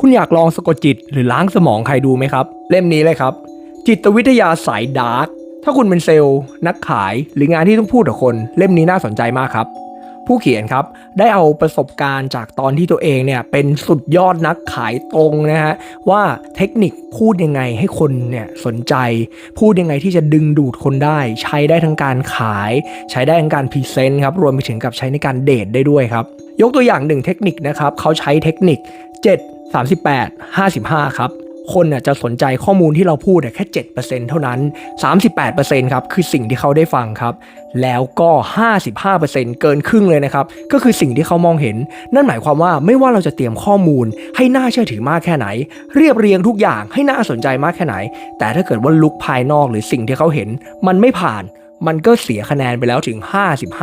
คุณอยากลองสะกดจิตหรือล้างสมองใครดูไหมครับ เล่มนี้เลยครับ จิตวิทยาสายดาร์กถ้าคุณเป็นเซลล์ นักขายหรืองานที่ต้องพูดกับคน เล่มนี้น่าสนใจมากครับ ผู้เขียนครับได้เอาประสบการณ์จากตอนที่ตัวเองเนี่ยเป็นสุดยอดนักขายตรงนะฮะว่าเทคนิคพูดยังไงให้คนเนี่ยสนใจ พูดยังไงที่จะดึงดูดคนได้ ใช้ได้ทั้งการขาย ใช้ได้ทั้งการพรีเซนต์ครับรวมไปถึงกับใช้ในการเดทได้ด้วยครับยกตัวอย่างหนึ่งเทคนิคนะครับเขาใช้เทคนิค 7 38 55 ครับ คนน่ะจะสนใจข้อมูลที่เราพูดเนี่ยแค่ 7%เท่านั้น 38%ครับคือสิ่งที่เขาได้ฟังครับ แล้วก็ 55%เกินครึ่งเลยนะครับ ก็คือสิ่งที่เขามองเห็น นั่นหมายความว่าไม่ว่าเราจะเตรียมข้อมูล ให้น่าเชื่อถือมากแค่ไหน เรียบเรียงทุกอย่างให้น่าสนใจมากแค่ไหน แต่ถ้าเกิดว่าลุกภายนอกหรือสิ่งที่เขาเห็น มันไม่ผ่าน มันก็เสียคะแนนไปแล้วถึง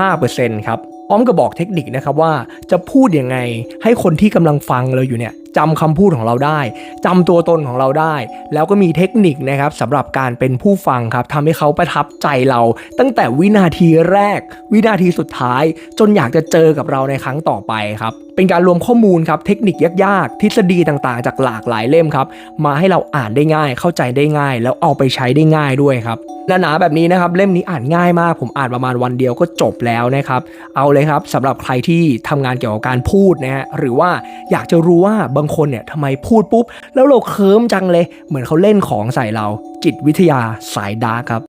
55%ครับ พร้อมกับบอกเทคนิคนะครับว่าจะพูดยังไงให้คนที่กำลังฟังเราอยู่เนี่ยจำคำพูดของเราได้ จำตัวตนของเราได้ แล้วก็มีเทคนิคนะครับสำหรับการเป็นผู้ฟังครับทำให้เขาประทับใจเรา ตั้งแต่วินาทีแรก วินาทีสุดท้าย จนอยากจะเจอกับเราในครั้งต่อไปครับ เป็นการรวมข้อมูลครับ เทคนิคยากๆ ทฤษฎีต่างๆ จากหลากหลายเล่มครับ มาให้เราอ่านได้ง่าย เข้าใจได้ง่าย แล้วเอาไปใช้ได้ง่ายด้วยครับหนาๆแบบนี้นะครับเล่มนี้อ่านง่ายมาก ผมอ่านประมาณวันเดียวก็จบแล้วนะครับ เอาเลยครับสำหรับใครที่ทำงานเกี่ยวกับการพูดนะฮะหรือว่าอยากจะรู้ว่าบางคนเนี่ยทำไมพูดปุ๊บ แล้วเราเคิมจังเลย เหมือนเขาเล่นของใส่เราจิตวิทยาสายดาร์ครับ